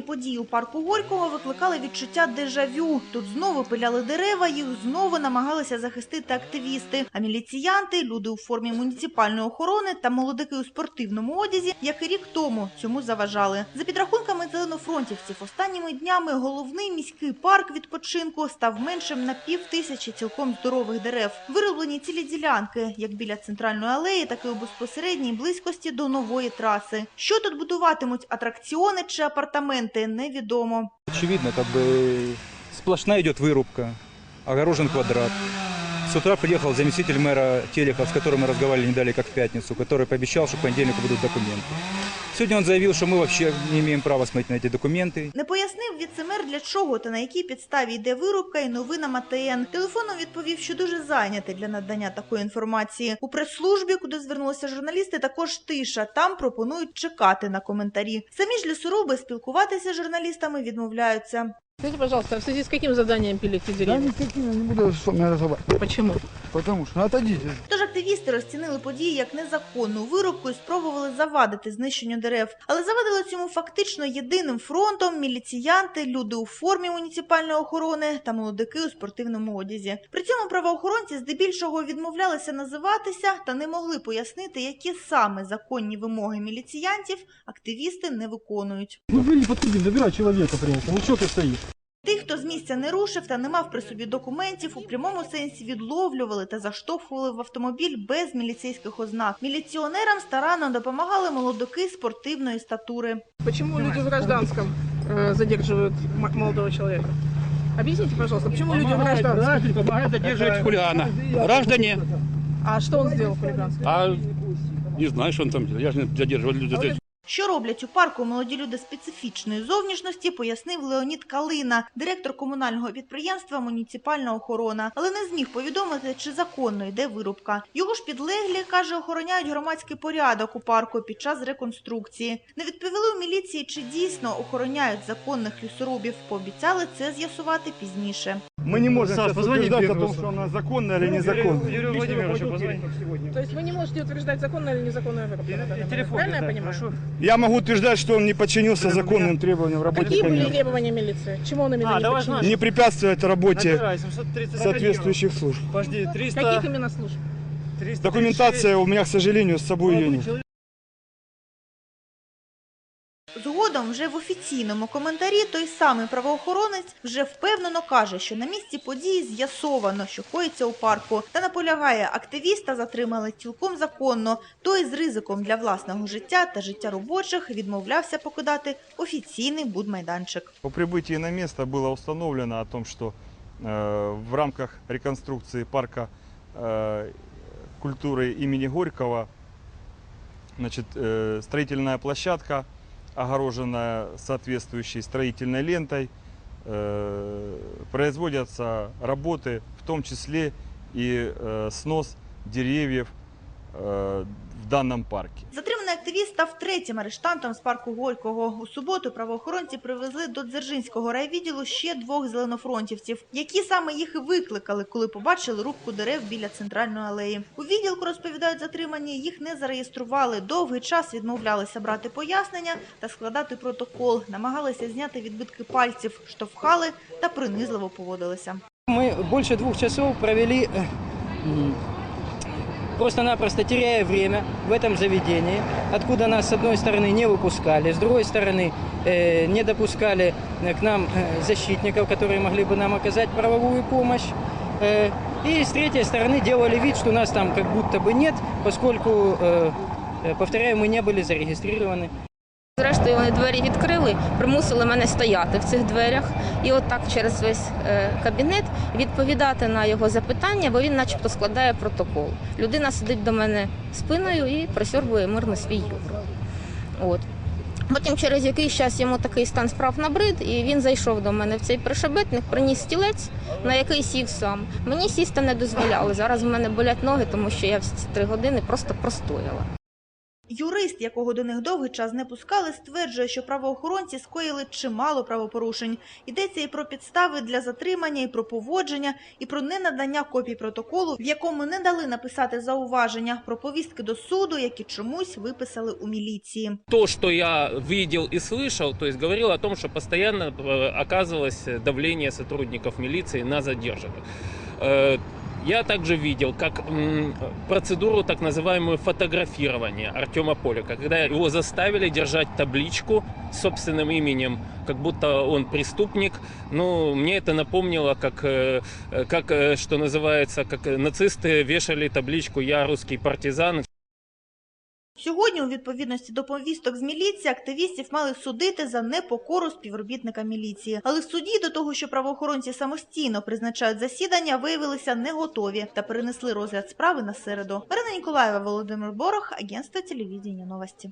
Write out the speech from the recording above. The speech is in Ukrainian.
Незаконні події у парку Горького викликали відчуття дежавю. Тут знову пиляли дерева, їх знову намагалися захистити активісти. А міліціянти, люди у формі муніципальної охорони та молодики у спортивному одязі, як і рік тому, цьому заважали. За підрахунками зеленофронтівців, останніми днями головний міський парк відпочинку став меншим на пів тисячі цілком здорових дерев. Вироблені цілі ділянки, як біля центральної алеї, так і у безпосередній близькості до нової траси. Що тут будуватимуть атракціони чи апартаменти, невідомо. Очевидно, как бы сплошная идет вырубка, огорожен квадрат. С утра приехал заместитель мэра Телехов, с которым мы разговаривали не далее, как в пятницу, который пообещал, что к понедельнику будут документы. Сегодня он заявил, что мы вообще не имеем права смотреть на эти документы. Не пояснив віцемер для чого та на якій підставі йде вирубка і новинам АТН. Телефоном відповів, що дуже зайнятий для надання такої інформації. У прес-службі, куди звернулися журналісти, також тиша. Там пропонують чекати на коментарі. Самі ж лісоруби спілкуватися з журналістами відмовляються. Скажите, пожалуйста, в связи с каким заданием пилите Да деревья? никаким я не буду с вами разговаривать. Почему? Потому что, ну отойдите. Тож активісти розцінили події як незаконну вирубку і спробували завадити знищенню дерев. Але завадили цьому фактично єдиним фронтом міліціянти, люди у формі муніципальної охорони та молодики у спортивному одязі. При цьому правоохоронці здебільшого відмовлялися називатися та не могли пояснити, які саме законні вимоги міліціянтів активісти не виконують. Ну вы не подходи, забирай человека принесли. Ну что ты стоишь? Хто з місця не рушив та не мав при собі документів, у прямому сенсі відловлювали та заштовхували в автомобіль без міліцейських ознак. Міліціонерам старанно допомагали молодики спортивної статури. Почему люди в гражданском э, задерживают м- молодого человека? Объясните, пожалуйста, почему люди в гражданском? помогает задерживать хулигана. Граждане, А что он сделал хулиганский? а не знаю, что он там делал. Я же не задерживал людей. Що роблять у парку молоді люди специфічної зовнішності, пояснив Леонід Калина, директор комунального підприємства «Муніципальна охорона», але не зміг повідомити, чи законно йде вирубка. Його ж підлеглі, каже, охороняють громадський порядок у парку під час реконструкції. Не відповіли у міліції, чи дійсно охороняють законних лісорубів. Пообіцяли це з'ясувати пізніше. Мы не можем Саш, сейчас позвони утверждать о том, что она законная или незаконная. Юрию Владимировичу позвони. То есть вы не можете утверждать, законная или незаконная вырубка? на данный момент. Телефон, Правильно я понимаю? хорошо. Я могу утверждать, что он не подчинился законным требованиям работы Какие были комиссии. требования милиции? Чему он именно А, не давай подчинился? Не препятствовать работе Набирай, 730 соответствующих служб. Подожди, 300... Каких именно служб? 336. Документация у меня, к сожалению, с собой ее нет. Згодом вже в офіційному коментарі той самий правоохоронець вже впевнено каже, що на місці події з'ясовано, що коїться у парку, та наполягає, активіста затримали цілком законно. Той з ризиком для власного життя та життя робочих відмовлявся покидати офіційний будмайданчик. По прибытии на место было установлено о том, что э, в рамках реконструкции парка э, культуры имени Горького значит, э, строительная площадка, огороженная соответствующей строительной лентой, э, производятся работы, в том числе и э, снос деревьев э, в данном парке. Активіст став третім арештантом з парку Горького. У суботу правоохоронці привезли до Дзержинського райвідділу ще двох зеленофронтівців, які саме їх і викликали, коли побачили рубку дерев біля центральної алеї. У відділку розповідають затримані, їх не зареєстрували. Довгий час відмовлялися брати пояснення та складати протокол. Намагалися зняти відбитки пальців, штовхали та принизливо поводилися. Мы больше двух часов провели м, просто-напросто теряя время в этом заведении, откуда нас с одной стороны не выпускали, с другой стороны э, не допускали э, к нам э, защитников, которые могли бы нам оказать правовую помощь. Э, и с третьей стороны делали вид, что нас там как будто бы нет, поскольку, э, э, повторяю, мы не были зарегистрированы. Зрештою, вони двері відкрили, примусили мене стояти в цих дверях і отак через весь е, кабінет відповідати на його запитання, бо він начебто складає протокол. Людина сидить до мене спиною і присьорбує мирно свій юр. От. Потім через якийсь час йому такий стан справ набрид, і він зайшов до мене в цей пришебетник, приніс стілець, на який сів сам. Мені сісти не дозволяли. Зараз в мене болять ноги, тому що я всі ці три години просто простояла. Юрист, якого до них довгий час не пускали, стверджує, що правоохоронці скоїли чимало правопорушень. Йдеться і про підстави для затримання, і про поводження, і про ненадання копій протоколу, в якому не дали написати зауваження, про повістки до суду, які чомусь виписали у міліції. То, что я видел и слышал, то есть говорил о том, что постоянно э, оказывалось давление сотрудников милиции на задержанных. Э, Я также видел, как м, процедуру так называемую фотографирование Артема Полика, когда его заставили держать табличку с собственным именем, как будто он преступник. Ну, мне это напомнило, как, э, э, как э, что называется, как э, нацисты вешали табличку «Я русский партизан». Сьогодні, у відповідності до повісток з міліції, активістів мали судити за непокору співробітника міліції. Але судді до того, що правоохоронці самостійно призначають засідання, виявилися не готові та перенесли розгляд справи на середу. Марина Ніколаєва, Володимир Борох, агентство телевідення новості.